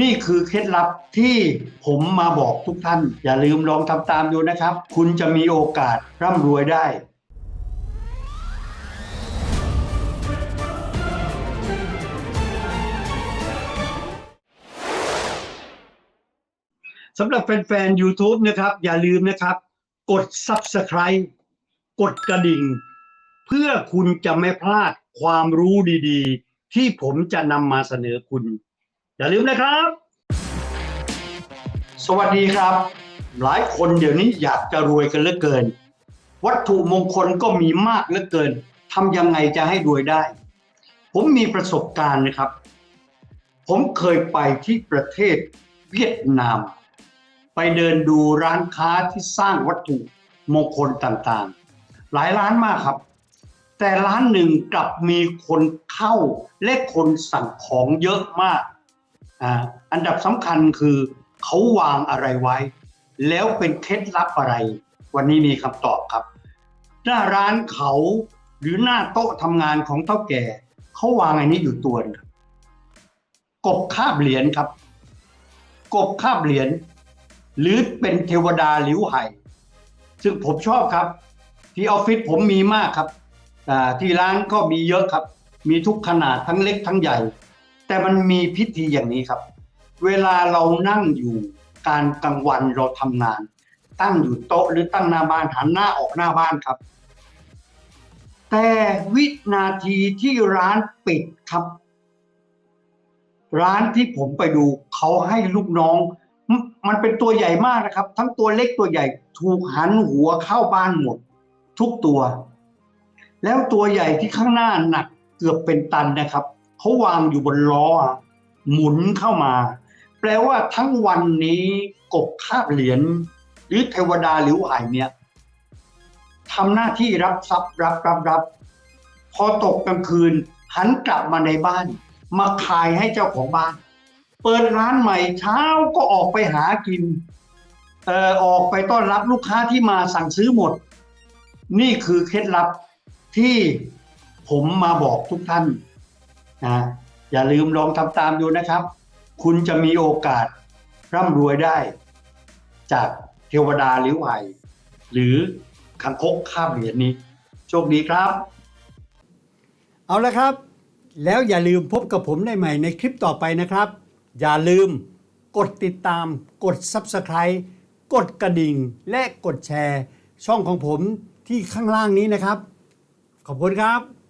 นี่คือเคล็ดลับที่ผมมาบอกทุกท่าน อย่าลืมลองทำตามดูนะครับ คุณจะมีโอกาสร่ำรวยได้สำหรับแฟนๆ YouTube นะครับ อย่าลืมนะครับ กด Subscribe กดกระดิ่ง เพื่อคุณจะไม่พลาดความรู้ดีๆ ที่ผมจะนำมาเสนอคุณ อย่าลืมนะครับ สวัสดีครับ หลายคนเดี๋ยวนี้อยากจะรวยกันเหลือเกิน วัตถุมงคลก็มีมากเหลือเกินทำยังไงจะให้รวยได้ ผมมีประสบการณ์นะครับ ผมเคยไปที่ประเทศเวียดนาม ไปเดินดูร้านค้าที่สร้างวัตถุมงคลต่างๆ หลายร้านมากครับ แต่ร้านหนึ่งกลับมีคนเข้าและคนสั่งของเยอะมาก อันดับสำคัญคือเขาวางอะไรไว้ แล้วเป็นเคล็ดลับอะไร วันนี้มีคำตอบครับ หน้าร้านเขาหรือหน้าโต๊ะทำงานของเท่าแก่เขาวางอันนี้อยู่ตัวนึงครับกบคาบเหรียญครับ กบคาบเหรียญหรือเป็นเทวดาหลิวไห่ซึ่งผมชอบครับ ที่ออฟฟิศผมมีมากครับที่ร้านก็มีเยอะครับ มีทุกขนาดทั้งเล็กทั้งใหญ่ แต่มันมีพิธีอย่างนี้ครับ เวลาเรานั่งอยู่การกลางวันเราทำงาน ตั้งอยู่โต๊ะหรือตั้งหน้าบ้านหันหน้าออกหน้าบ้านครับ แต่วินาทีที่ร้านปิดครับ ร้านที่ผมไปดูเขาให้ลูกน้องมมันเป็นตัวใหญ่มากนะครับ ทั้งตัวเล็กตัวใหญ่ถูกหันหัวเข้าบ้านหมด ทุกตัว แล้วตัวใหญ่ที่ข้างหน้าหนักเกือบเป็นตันนะครับ เขาวางอยู่บนล้อหมุนเข้ามา แปลว่าทั้งวันนี้กบคาบเหรียญหรือเทวดาหลิวไหายเนี่ยทำหน้าที่รับทรัพย์รับรับรับพอตกกลางคืนหันกลับมาในบ้าน มาขายให้เจ้าของบ้าน เปิดร้านใหม่เช้าก็ออกไปหากินเอ่อออกไปต้อนรับลูกค้าที่มาสั่งซื้อหมด นี่คือเคล็ดลับที่ผมมาบอกทุกท่าน นะอย่าลืมลองทำตามดูนะครับ คุณจะมีโอกาสร่ำรวยได้ จากเทวดาหรือไหวหรือคังคกข้ามเหรียญนี้ โชคดีครับ เอาละครับ แล้วอย่าลืมพบกับผมได้ใหม่ในคลิปต่อไปนะครับ อย่าลืมกดติดตาม กด Subscribe กดกระดิ่ง และกดแชร์ ช่องของผมที่ข้างล่างนี้นะครับ ขอบคุณครับ